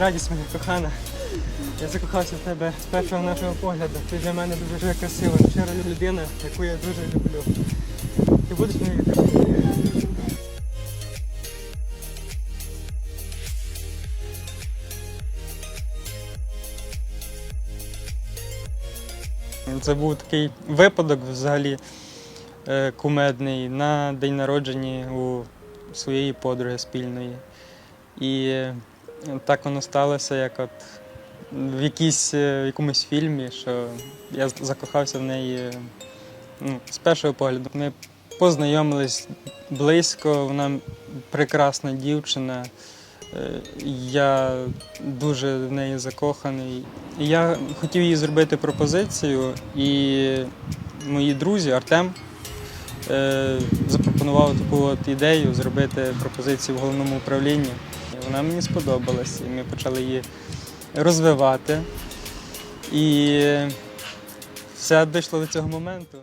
радість моя кохана. Я закохався в тебе з першого нашого погляду. Ти для мене дуже красива, щира людина, яку я дуже люблю. Ти будеш моєю дружиною. Це був такий випадок взагалі е, кумедний на день народження у своєї подруги спільної. І так воно сталося, як от в, якійсь, е, в якомусь фільмі, що я закохався в неї е, ну, з першого погляду. Ми познайомились близько, вона прекрасна дівчина. Е, Я дуже в неї закоханий. Я хотів їй зробити пропозицію, і мої друзі, Артем, запропонував таку от ідею зробити пропозицію в головному управлінні. І Вона мені сподобалась, і ми почали її розвивати. І все дійшло до цього моменту.